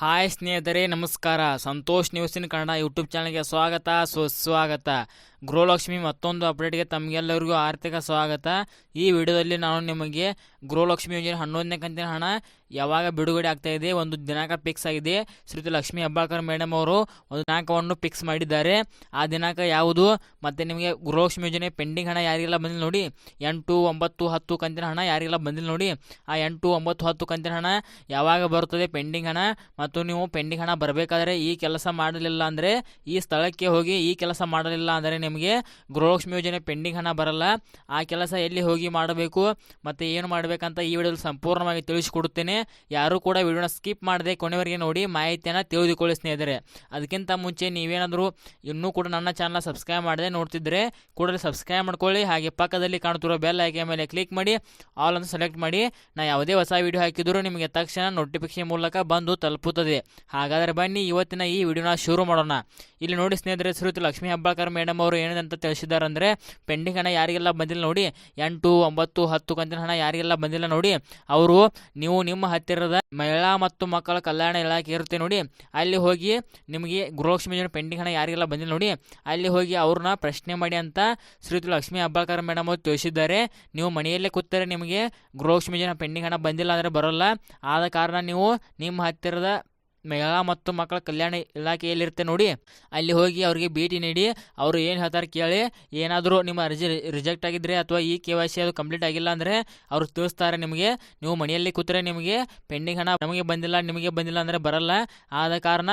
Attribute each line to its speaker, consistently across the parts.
Speaker 1: Hi ಸ್ನೇಹಿತರೆ ನಮಸ್ಕಾರ. Santosh ನ್ಯೂಸಿನ Kannada YouTube ಚಾನಲ್ಗೆ ಸ್ವಾಗತ. ಸುಸ್ವಾಗತ. ಗೃಹಲಕ್ಷ್ಮಿ ಮತ್ತೊಂದು ಅಪ್ಡೇಟ್ಗೆ ತಮಗೆಲ್ಲರಿಗೂ ಆರ್ಥಿಕ ಸ್ವಾಗತ. ಈ ವಿಡಿಯೋದಲ್ಲಿ ನಾನು ನಿಮಗೆ ಗೃಹಲಕ್ಷ್ಮಿ ಯೋಜನೆ ಹನ್ನೊಂದನೇ ಕಂತಿನ ಹಣ ಯಾವಾಗ ಬಿಡುಗಡೆ ಆಗ್ತಾ ಇದೆ, ಒಂದು ದಿನಾಂಕ ಫಿಕ್ಸ್ ಆಗಿದೆ. ಶ್ರೀತಿ ಲಕ್ಷ್ಮೀ ಅಬ್ಬಾಕರ್ ಮೇಡಮ್ ಅವರು ಒಂದು ದಿನಾಂಕವನ್ನು ಫಿಕ್ಸ್ ಮಾಡಿದ್ದಾರೆ. ಆ ದಿನಾಂಕ ಯಾವುದು? ಮತ್ತು ನಿಮಗೆ ಗೃಹಲಕ್ಷ್ಮಿ ಯೋಜನೆ ಪೆಂಡಿಂಗ್ ಹಣ ಯಾರಿಗೆಲ್ಲ ಬಂದಿಲ್ಲ ನೋಡಿ. ಎಂಟು, ಒಂಬತ್ತು, ಹತ್ತು ಕಂತಿನ ಹಣ ಯಾರಿಗೆಲ್ಲ ಬಂದಿಲ್ಲ ನೋಡಿ. ಆ ಎಂಟು, ಒಂಬತ್ತು, ಹತ್ತು ಕಂತಿನ ಹಣ ಯಾವಾಗ ಬರುತ್ತದೆ ಪೆಂಡಿಂಗ್ ಹಣ? ಮತ್ತು ನೀವು ಪೆಂಡಿಂಗ್ ಹಣ ಬರಬೇಕಾದ್ರೆ ಈ ಕೆಲಸ ಮಾಡಲಿಲ್ಲ ಅಂದರೆ ಈ ಸ್ಥಳಕ್ಕೆ ಹೋಗಿ ಈ ಕೆಲಸ ಮಾಡಲಿಲ್ಲ ಅಂದರೆ ನಿಮಗೆ ಗೃಹಲಕ್ಷ್ಮಿ ಯೋಜನೆ ಪೆಂಡಿಂಗ್ ಹಣ ಬರಲ್ಲ. ಆ ಕೆಲಸ ಎಲ್ಲಿ ಹೋಗಿ ಮಾಡಬೇಕು ಮತ್ತು ಏನು ಮಾಡಬೇಕಂತ ಈ ವಿಡಿಯೋದಲ್ಲಿ ಸಂಪೂರ್ಣವಾಗಿ ತಿಳಿಸಿಕೊಡುತ್ತೇನೆ. ಯಾರೂ ಕೂಡ ವಿಡಿಯೋನ ಸ್ಕಿಪ್ ಮಾಡದೆ ಕೊನೆವರೆಗೆ ನೋಡಿ ಮಾಹಿತಿಯನ್ನು ತಿಳಿದುಕೊಳ್ಳಿ ಸ್ನೇಹಿತರೆ. ಅದಕ್ಕಿಂತ ಮುಂಚೆ ನೀವೇನಾದರೂ ಇನ್ನೂ ಕೂಡ ನನ್ನ ಚಾನಲ್ ಸಬ್ಸ್ಕ್ರೈಬ್ ಮಾಡದೆ ನೋಡ್ತಿದ್ರೆ ಕೂಡಲೇ ಸಬ್ಸ್ಕ್ರೈಬ್ ಮಾಡ್ಕೊಳ್ಳಿ. ಹಾಗೆ ಪಕ್ಕದಲ್ಲಿ ಕಾಣುತ್ತಿರೋ ಬೆಲ್ ಆಯ್ಕೆ ಮೇಲೆ ಕ್ಲಿಕ್ ಮಾಡಿ ಆಲ್ ಅಂತ ಸೆಲೆಕ್ಟ್ ಮಾಡಿ. ನಾ ಯಾವುದೇ ಹೊಸ ವಿಡಿಯೋ ಹಾಕಿದರೂ ನಿಮಗೆ ತಕ್ಷಣ ನೋಟಿಫಿಕೇಶನ್ ಮೂಲಕ ಬಂದು ತಲುಪುತ್ತದೆ. ಹಾಗಾದರೆ ಬನ್ನಿ, ಇವತ್ತಿನ ಈ ವಿಡಿಯೋನ ಶುರು ಮಾಡೋಣ. ಇಲ್ಲಿ ನೋಡಿ ಸ್ನೇಹಿತರೆ, ಶ್ರೀಯುತ ಲಕ್ಷ್ಮೀ ಹಬ್ಬಾಳ್ಕರ್ ಮೇಡಮ್ ಅವರು ಏನಿದೆ ತಿಳಿಸಿದ್ದಾರೆ ಅಂದರೆ ಪೆಂಡಿಂಗ್ ಹಣ ಯಾರಿಗೆಲ್ಲ ಬಂದಿಲ್ಲ ನೋಡಿ, ಎಂಟು, ಒಂಬತ್ತು, ಹತ್ತು ಕಂತಿನ ಹಣ ಯಾರಿಗೆಲ್ಲ ಬಂದಿಲ್ಲ ನೋಡಿ, ಅವರು ನೀವು ನಿಮ್ಮ ಹತ್ತಿರದ ಮಹಿಳಾ ಮತ್ತು ಮಕ್ಕಳ ಕಲ್ಯಾಣ ಇಲಾಖೆ ಇರುತ್ತೆ ನೋಡಿ, ಅಲ್ಲಿ ಹೋಗಿ ನಿಮಗೆ ಗೃಹಲಕ್ಷ್ಮಿ ಯೋಜನೆ ಪೆಂಡಿಂಗ್ ಹಣ ಯಾರಿಗೆಲ್ಲ ಬಂದಿಲ್ಲ ನೋಡಿ, ಅಲ್ಲಿ ಹೋಗಿ ಅವ್ರನ್ನ ಪ್ರಶ್ನೆ ಮಾಡಿ ಅಂತ ಶ್ರೀಯುತ ಲಕ್ಷ್ಮೀ ಅಬ್ಬಾಳ್ಕರ್ ಮೇಡಮ್ ಅವರು ತಿಳಿಸಿದ್ದಾರೆ. ನೀವು ಮನೆಯಲ್ಲೇ ಕೂತರೆ ನಿಮಗೆ ಗೃಹಲಕ್ಷ್ಮಿ ಯೋಜನೆ ಪೆಂಡಿಂಗ್ ಹಣ ಬಂದಿಲ್ಲ ಅಂದರೆ ಬರೋಲ್ಲ. ಆದ ಕಾರಣ ನೀವು ನಿಮ್ಮ ಹತ್ತಿರದ ಮಹಿಳಾ ಮತ್ತು ಮಕ್ಕಳ ಕಲ್ಯಾಣ ಇಲಾಖೆಯಲ್ಲಿರುತ್ತೆ ನೋಡಿ. ಅಲ್ಲಿ ಹೋಗಿ ಅವರಿಗೆ ಭೇಟಿ ನೀಡಿ, ಅವರು ಏನು ಹೇಳ್ತಾರೆ ಕೇಳಿ. ಏನಾದರೂ ನಿಮ್ಮ ಅರ್ಜಿ ರಿಜೆಕ್ಟ್ ಆಗಿದ್ದರೆ ಅಥವಾ ಈ ಕೆ ವೈ ಸಿ ಅದು ಕಂಪ್ಲೀಟ್ ಆಗಿಲ್ಲ ಅಂದರೆ ಅವರು ತಿಳಿಸ್ತಾರೆ ನಿಮಗೆ. ನೀವು ಮನೆಯಲ್ಲಿ ಕೂತರೆ ನಿಮಗೆ ಪೆಂಡಿಂಗ್ ಹಣ ನಮಗೆ ಬಂದಿಲ್ಲ, ನಿಮಗೆ ಬಂದಿಲ್ಲ ಅಂದರೆ ಬರಲ್ಲ. ಆದ ಕಾರಣ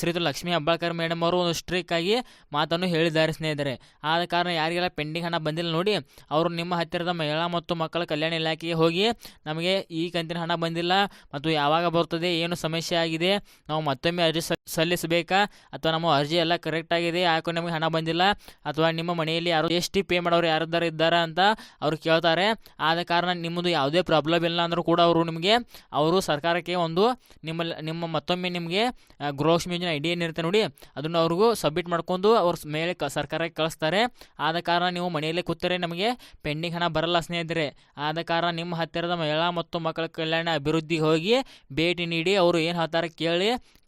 Speaker 1: ಶ್ರೀತು ಲಕ್ಷ್ಮೀ ಹೆಬ್ಬಾಳ್ಕರ್ ಮೇಡಮ್ ಅವರು ಒಂದು ಸ್ಟ್ರಿಕ್ ಆಗಿ ಮಾತನ್ನು ಹೇಳಿದ್ದಾರೆ ಸ್ನೇಹಿತರೆ. ಆದ ಕಾರಣ ಯಾರಿಗೆಲ್ಲ ಪೆಂಡಿಂಗ್ ಹಣ ಬಂದಿಲ್ಲ ನೋಡಿ, ಅವರು ನಿಮ್ಮ ಹತ್ತಿರದ ಮಹಿಳಾ ಮತ್ತು ಮಕ್ಕಳ ಕಲ್ಯಾಣ ಇಲಾಖೆಗೆ ಹೋಗಿ ನಮಗೆ ಈ ಕಂತಿನ ಹಣ ಬಂದಿಲ್ಲ ಮತ್ತು ಯಾವಾಗ ಬರ್ತದೆ, ಏನು ಸಮಸ್ಯೆ ಆಗಿದೆ ನಾವು ಮತ್ತೊಮ್ಮೆ ಅರ್ಜಿ ಸಲ್ಲಿಸಬೇಕಾ? ಅಥವಾ ನಮ್ಮ ಅರ್ಜಿ ಎಲ್ಲ ಕರೆಕ್ಟ್ ಆಗಿದೆ, ಯಾಕೋ ನಮಗೆ ಹಣ ಬಂದಿಲ್ಲ? ಅಥವಾ ನಿಮ್ಮ ಮನೆಯಲ್ಲಿ ಯಾರು ಎಸ್ ಟಿ ಪೇ ಮಾಡೋರು ಯಾರ್ದಾರ ಇದ್ದಾರಾ ಅಂತ ಅವ್ರು ಕೇಳ್ತಾರೆ. ಆದ ಕಾರಣ ನಿಮ್ಮದು ಯಾವುದೇ ಪ್ರಾಬ್ಲಮ್ ಇಲ್ಲ ಅಂದರೂ ಕೂಡ ಅವರು ನಿಮಗೆ, ಅವರು ಸರ್ಕಾರಕ್ಕೆ ಒಂದು ನಿಮ್ಮ ನಿಮ್ಮ ಮತ್ತೊಮ್ಮೆ ನಿಮಗೆ ಗೃಹಲಕ್ಷ್ಮಿ ಯೋಜನೆ ಐಡಿ ಏನಿರುತ್ತೆ ನೋಡಿ, ಅದನ್ನು ಅವ್ರಿಗೂ ಸಬ್ಮಿಟ್ ಮಾಡ್ಕೊಂಡು ಅವ್ರ ಮೇಲೆ ಕ, ಸರ್ಕಾರಕ್ಕೆ ಕಳಿಸ್ತಾರೆ. ಆದ ಕಾರಣ ನೀವು ಮನೆಯಲ್ಲೇ ಕೂತರೆ ನಮಗೆ ಪೆಂಡಿಂಗ್ ಹಣ ಬರಲ್ಲ ಸ್ನೇಹಿತರೆ. ಆದ ಕಾರಣ ನಿಮ್ಮ ಹತ್ತಿರದ ಮಹಿಳಾ ಮತ್ತು ಮಕ್ಕಳ ಕಲ್ಯಾಣ ಅಭಿವೃದ್ಧಿಗೆ ಹೋಗಿ ಭೇಟಿ ನೀಡಿ, ಅವರು ಏನು ಹೇಳ್ತಾರೆ ಕೇಳಿ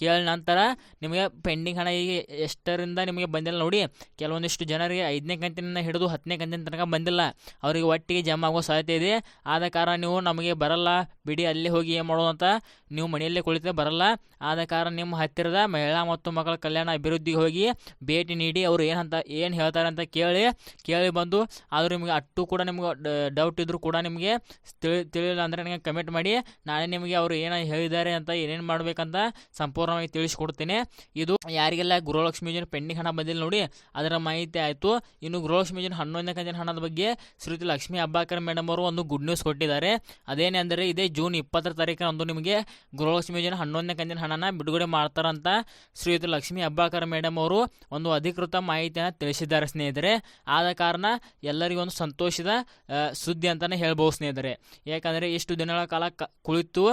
Speaker 1: ಕೇಳಿದ ನಂತರ ನಿಮಗೆ ಪೆಂಡಿಂಗ್ ಹಣ ಈಗ ಎಷ್ಟರಿಂದ ನಿಮಗೆ ಬಂದಿಲ್ಲ ನೋಡಿ, ಕೆಲವೊಂದಿಷ್ಟು ಜನರಿಗೆ ಐದನೇ ಕಂತಿನಿಂದ ಹಿಡಿದು ಹತ್ತನೇ ಕಂತಿನ ತನಕ ಬಂದಿಲ್ಲ. ಅವರಿಗೆ ಒಟ್ಟಿಗೆ ಜಮಾ ಆಗೋ ಸಾಧ್ಯತೆ ಇದೆ. ಆದ ಕಾರಣ ನೀವು ನಮಗೆ ಬರಲ್ಲ, ಬಿಡಿ ಅಲ್ಲಿ ಹೋಗಿ ಏನು ಮಾಡೋದು ಅಂತ ನೀವು ಮನೆಯಲ್ಲೇ ಕುಳಿತರೆ ಬರಲ್ಲ. ಆದ ಕಾರಣ ನಿಮ್ಮ ಹತ್ತಿರದ ಮಹಿಳಾ ಮತ್ತು ಮಕ್ಕಳ ಕಲ್ಯಾಣ ಅಭಿವೃದ್ಧಿಗೆ ಹೋಗಿ ಭೇಟಿ ನೀಡಿ ಅವರು ಅಂತ, ಏನು ಹೇಳ್ತಾರೆ ಅಂತ ಕೇಳಿ ಕೇಳಿ ಬಂದು ಆದರೂ ನಿಮಗೆ ಅಟ್ಟು ಕೂಡ ನಿಮ್ಗೆ ಡೌಟ್ ಇದ್ದರೂ ಕೂಡ ನಿಮಗೆ ತಿಳಿ, ತಿಳಿಯಿಲ್ಲ ಅಂದರೆ ನನಗೆ ಕಮೆಂಟ್ ಮಾಡಿ ನಾನೇ ನಿಮಗೆ ಅವರು ಏನು ಹೇಳಿದ್ದಾರೆ ಅಂತ ಏನೇನು ಮಾಡಬೇಕಂತ ಸಂಪೂರ್ಣವಾಗಿ ತಿಳಿಸಿಕೊಡ್ತೇನೆ. ಇದು ಯಾರಿಗೆಲ್ಲ ಗೃಹಲಕ್ಷ್ಮಿ ಯೋಜನೆ ಪೆಂಡಿಂಗ್ ಹಣ ಬಂದಿಲ್ಲ ನೋಡಿ, ಅದರ ಮಾಹಿತಿ ಆಯಿತು. ಇನ್ನು ಗೃಹಲಕ್ಷ್ಮಿ ಯೋಜನೆ ಹನ್ನೊಂದನೇ ಕಂತಿನ ಹಣದ ಬಗ್ಗೆ ಶ್ರೀತಿ ಲಕ್ಷ್ಮಿ ಅಬ್ಬಾಕರ್ ಮೇಡಮ್ ಅವರು ಒಂದು ಗುಡ್ ನ್ಯೂಸ್ ಕೊಟ್ಟಿದ್ದಾರೆ. ಅದೇನೆಂದರೆ ಇದೇ ಜೂನ್ ಇಪ್ಪತ್ತರ ತಾರೀಕಿನಂದು ನಿಮಗೆ ಗೃಹಲಕ್ಷ್ಮಿ ಯೋಜನೆ ಹನ್ನೊಂದನೇ ಕಂತಿನ ಹಣನ ಬಿಡುಗಡೆ ಮಾಡ್ತಾರಂತ ಶ್ರೀಯುತ ಲಕ್ಷ್ಮಿ ಅಬ್ಬಾಕರ್ ಮೇಡಮ್ ಅವರು ಒಂದು ಅಧಿಕೃತ ಮಾಹಿತಿಯನ್ನು ತಿಳಿಸಿದ್ದಾರೆ ಸ್ನೇಹಿತರೆ. ಆದ ಕಾರಣ ಎಲ್ಲರಿಗೂ ಒಂದು ಸಂತೋಷದ ಸುದ್ದಿ ಅಂತಲೇ ಹೇಳ್ಬೋದು ಸ್ನೇಹಿತರೆ. ಯಾಕಂದರೆ, ಇಷ್ಟು ದಿನಗಳ ಕಾಲ ಕುಳಿತು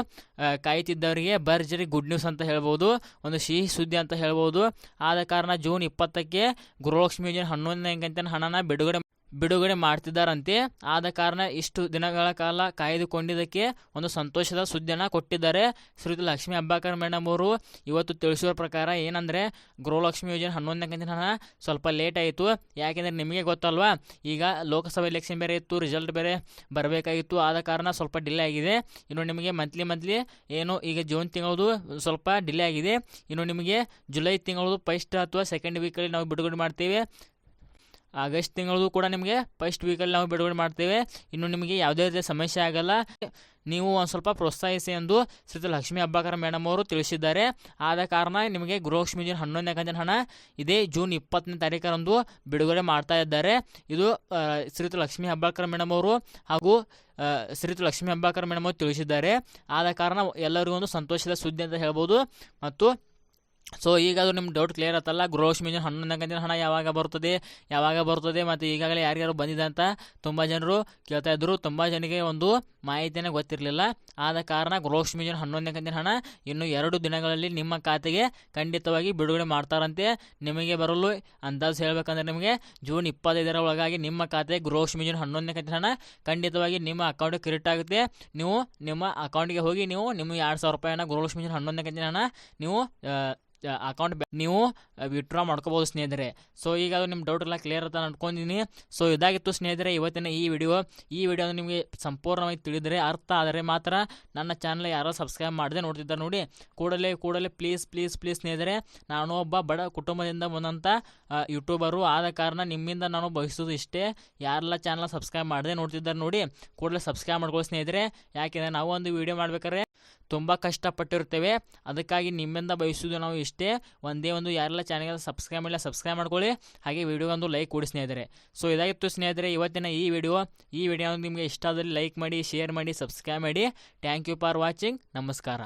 Speaker 1: ಕಾಯ್ತಿದ್ದವರಿಗೆ ಭರ್ಜರಿ ಗುಡ್ ನ್ಯೂಸ್ ಅಂತ ಹೇಳ್ಬೋದು. ಒಂದು ಸಿಹಿ ಸುದ್ದಿ ಅಂತ ಹೇಳ್ಬೋದು. ಆದ ಕಾರಣ ಜೂನ್ ಇಪ್ಪತ್ತಕ್ಕೆ ಗೃಹಲಕ್ಷ್ಮಿ ಯೋಜನೆ ಹನ್ನೊಂದನೇ ಗಂಟೆನ ಹಣನ ಬಿಡುಗಡೆ ಬಿಡುಗಡೆ ಮಾಡ್ತಿದ್ದಾರಂತೆ. ಆದ ಕಾರಣ ಇಷ್ಟು ದಿನಗಳ ಕಾಲ ಕಾಯ್ದುಕೊಂಡಿದ್ದಕ್ಕೆ ಒಂದು ಸಂತೋಷದ ಸುದ್ದಿಯನ್ನು ಕೊಟ್ಟಿದ್ದಾರೆ. ಶ್ರೀ ಲಕ್ಷ್ಮೀ ಅಬ್ಬಾಕರ್ ಮೇಡಮ್ ಅವರು ಇವತ್ತು ತಿಳಿಸುವ ಪ್ರಕಾರ ಏನಂದರೆ, ಗೃಹಲಕ್ಷ್ಮಿ ಯೋಜನೆ ಹನ್ನೊಂದನೇ ಕಂತಿನ ಹಣ ಸ್ವಲ್ಪ ಲೇಟ್ ಆಯಿತು. ಯಾಕೆಂದರೆ ನಿಮಗೆ ಗೊತ್ತಲ್ವಾ, ಈಗ ಲೋಕಸಭಾ ಎಲೆಕ್ಷನ್ ಬೇರೆ ಇತ್ತು ರಿಸಲ್ಟ್ ಬೇರೆ ಬರಬೇಕಾಗಿತ್ತು. ಆದ ಕಾರಣ ಸ್ವಲ್ಪ ಡಿಲೇ ಆಗಿದೆ. ಇನ್ನು ನಿಮಗೆ ಮಂತ್ಲಿ ಮಂತ್ಲಿ ಏನು ಈಗ ಜೂನ್ ತಿಂಗಳದು ಸ್ವಲ್ಪ ಡಿಲೇ ಆಗಿದೆ. ಇನ್ನು ನಿಮಗೆ ಜುಲೈ ತಿಂಗಳದು ಫಸ್ಟ್ ಅಥವಾ ಸೆಕೆಂಡ್ ವೀಕಲ್ಲಿ ನಾವು ಬಿಡುಗಡೆ ಮಾಡ್ತೇವೆ. ಆಗಸ್ಟ್ ತಿಂಗಳದು ಕೂಡ ನಿಮಗೆ ಫಸ್ಟ್ ವೀಕಲ್ಲಿ ನಾವು ಬಿಡುಗಡೆ ಮಾಡ್ತೇವೆ. ಇನ್ನು ನಿಮಗೆ ಯಾವುದೇ ರೀತಿಯ ಸಮಸ್ಯೆ ಆಗಲ್ಲ. ನೀವು ಒಂದು ಸ್ವಲ್ಪ ಪ್ರೋತ್ಸಾಹಿಸಿ ಎಂದು ಶ್ರೀತ ಲಕ್ಷ್ಮೀ ಹಬ್ಬಾಕರ ಮೇಡಮ್ ಅವರು ತಿಳಿಸಿದ್ದಾರೆ. ಆದ ಕಾರಣ ನಿಮಗೆ ಗೃಹಲಕ್ಷ್ಮಿ ದಿನ ಹನ್ನೊಂದನೇ ಕಂತಿನ ಹಣ ಇದೇ ಜೂನ್ ಇಪ್ಪತ್ತನೇ ತಾರೀಕರಂದು ಬಿಡುಗಡೆ ಮಾಡ್ತಾ ಇದ್ದಾರೆ. ಇದು ಶ್ರೀತ ಲಕ್ಷ್ಮೀ ಹಬ್ಬಾಕರ್ ಮೇಡಮ್ ಅವರು ಹಾಗೂ ಶ್ರೀತ ಲಕ್ಷ್ಮೀ ಹಬ್ಬಾಕರ್ ಮೇಡಮ್ ಅವರು ತಿಳಿಸಿದ್ದಾರೆ. ಆದ ಕಾರಣ ಎಲ್ಲರಿಗೂ ಒಂದು ಸಂತೋಷದ ಸುದ್ದಿ ಅಂತ ಹೇಳ್ಬೋದು. ಮತ್ತು ಸೊ ಈಗ ಅದು ನಿಮ್ಮ ಡೌಟ್ ಕ್ಲಿಯರ್ ಆತಲ್ಲ ಗ್ರೋಸ್ ಮಿಜನ್ ಹನ್ನೊಂದನೇ ಕಂತಿನ ಹಣ ಯಾವಾಗ ಬರ್ತದೆ ಯಾವಾಗ ಬರ್ತದೆ ಮತ್ತು ಈಗಾಗಲೇ ಯಾರ್ಯಾರು ಬಂದಿದೆ ಅಂತ ತುಂಬ ಜನರು ಕೇಳ್ತಾ ಇದ್ದರು ತುಂಬ ಜನರಿಗೆ ಒಂದು ಮಾಹಿತಿಯೇ ಗೊತ್ತಿರಲಿಲ್ಲ. ಆದ ಕಾರಣ ಗ್ರೋಸ್ ಮಿಜನ್ ಹನ್ನೊಂದನೇ ಕಂತಿನ ಹಣ ಇನ್ನು ಎರಡು ದಿನಗಳಲ್ಲಿ ನಿಮ್ಮ ಖಾತೆಗೆ ಖಂಡಿತವಾಗಿ ಬಿಡುಗಡೆ ಮಾಡ್ತಾರಂತೆ. ನಿಮಗೆ ಬರಲು ಅಂದಾಜು ಹೇಳಬೇಕಂದ್ರೆ ನಿಮಗೆ ಜೂನ್ ಇಪ್ಪತ್ತೈದರ ಒಳಗಾಗಿ ನಿಮ್ಮ ಖಾತೆ ಗ್ರೋಸ್ ಮಿಜನ್ ಹನ್ನೊಂದನೇ ಕಂತಿನ ಹಣ ಖಂಡಿತವಾಗಿ ನಿಮ್ಮ ಅಕೌಂಟಿಗೆ ಕ್ರೆಡಿಟ್ ಆಗುತ್ತೆ. ನೀವು ನಿಮ್ಮ ಅಕೌಂಟಿಗೆ ಹೋಗಿ ನೀವು ನಿಮ್ಮ ಎರಡು ಸಾವಿರ ರೂಪಾಯಿನ ಗ್ರೋಸ್ ಯೋಜನೆ ಹನ್ನೊಂದನೇ ಕಂತಿನ ಹಣ ನೀವು ಅಕೌಂಟ್ ನೀವು ವಿಡ್ರಾ ಮಾಡ್ಕೋಬೋದು ಸ್ನೇಹಿತರೆ. ಸೊ ಈಗ ಅದು ನಿಮ್ಮ ಡೌಟ್ ಎಲ್ಲ ಕ್ಲಿಯರ್ ಅಂತ ಅಂದ್ಕೊಂಡಿದ್ದೀನಿ ಸೊ ಇದಾಗಿತ್ತು ಸ್ನೇಹಿತರೆ, ಇವತ್ತಿನ ಈ ವಿಡಿಯೋ ಈ ವಿಡಿಯೋ ನಿಮಗೆ ಸಂಪೂರ್ಣವಾಗಿ ತಿಳಿದರೆ, ಅರ್ಥ ಆದರೆ ಮಾತ್ರ ನನ್ನ ಚಾನಲ್ ಯಾರೋ ಸಬ್ಸ್ಕ್ರೈಬ್ ಮಾಡದೆ ನೋಡ್ತಿದ್ದಾರೆ ನೋಡಿ. ಕೂಡಲೇ ಕೂಡಲೇ ಪ್ಲೀಸ್ ಪ್ಲೀಸ್ ಪ್ಲೀಸ್ ಸ್ನೇಹಿತರೆ, ನಾನು ಒಬ್ಬ ಬಡ ಕುಟುಂಬದಿಂದ ಬಂದಂಥ ಯೂಟ್ಯೂಬರು ಆದ ಕಾರಣ ನಿಮ್ಮಿಂದ ನಾನು ಬಯಸೋದು ಇಷ್ಟೇ. ಯಾರೆಲ್ಲ ಚಾನಲ್ ಸಬ್ಸ್ಕ್ರೈಬ್ ಮಾಡದೆ ನೋಡ್ತಿದ್ದಾರೆ ನೋಡಿ, ಕೂಡಲೇ ಸಬ್ಸ್ಕ್ರೈಬ್ ಮಾಡ್ಕೊಳ್ಳಿ ಸ್ನೇಹಿತರೆ. ಯಾಕೆಂದರೆ ನಾವು ಒಂದು ವಿಡಿಯೋ ಮಾಡ್ಬೇಕಾದ್ರೆ ತುಂಬ ಕಷ್ಟಪಟ್ಟಿರ್ತೇವೆ ಅದಕ್ಕಾಗಿ ನಿಮ್ಮಿಂದ ಬಯಸೋದು ನಾವು ಇಷ್ಟೇ. ಒಂದೇ ಒಂದು ಯಾರೆಲ್ಲ ಚಾನಲ್ಗೆ ಸಬ್ಸ್ಕ್ರೈಬ್ ಮಾಡಿಲ್ಲ ಸಬ್ಸ್ಕ್ರೈಬ್ ಮಾಡ್ಕೊಳ್ಳಿ. ಹಾಗೆ ವಿಡಿಯೋ ಒಂದು ಲೈಕ್ ಕೊಡಿ ಸ್ನೇಹಿತರೆ. ಸೊ ಇದಾಗಿತ್ತು ಸ್ನೇಹಿತರೆ, ಇವತ್ತಿನ ಈ ವಿಡಿಯೋ ಈ ವಿಡಿಯೋ ನಿಮಗೆ ಇಷ್ಟ ಆದಲ್ಲಿ ಲೈಕ್ ಮಾಡಿ ಶೇರ್ ಮಾಡಿ ಸಬ್ಸ್ಕ್ರೈಬ್ ಮಾಡಿ. ಥ್ಯಾಂಕ್ ಯು ಫಾರ್ ವಾಚಿಂಗ್ ನಮಸ್ಕಾರ.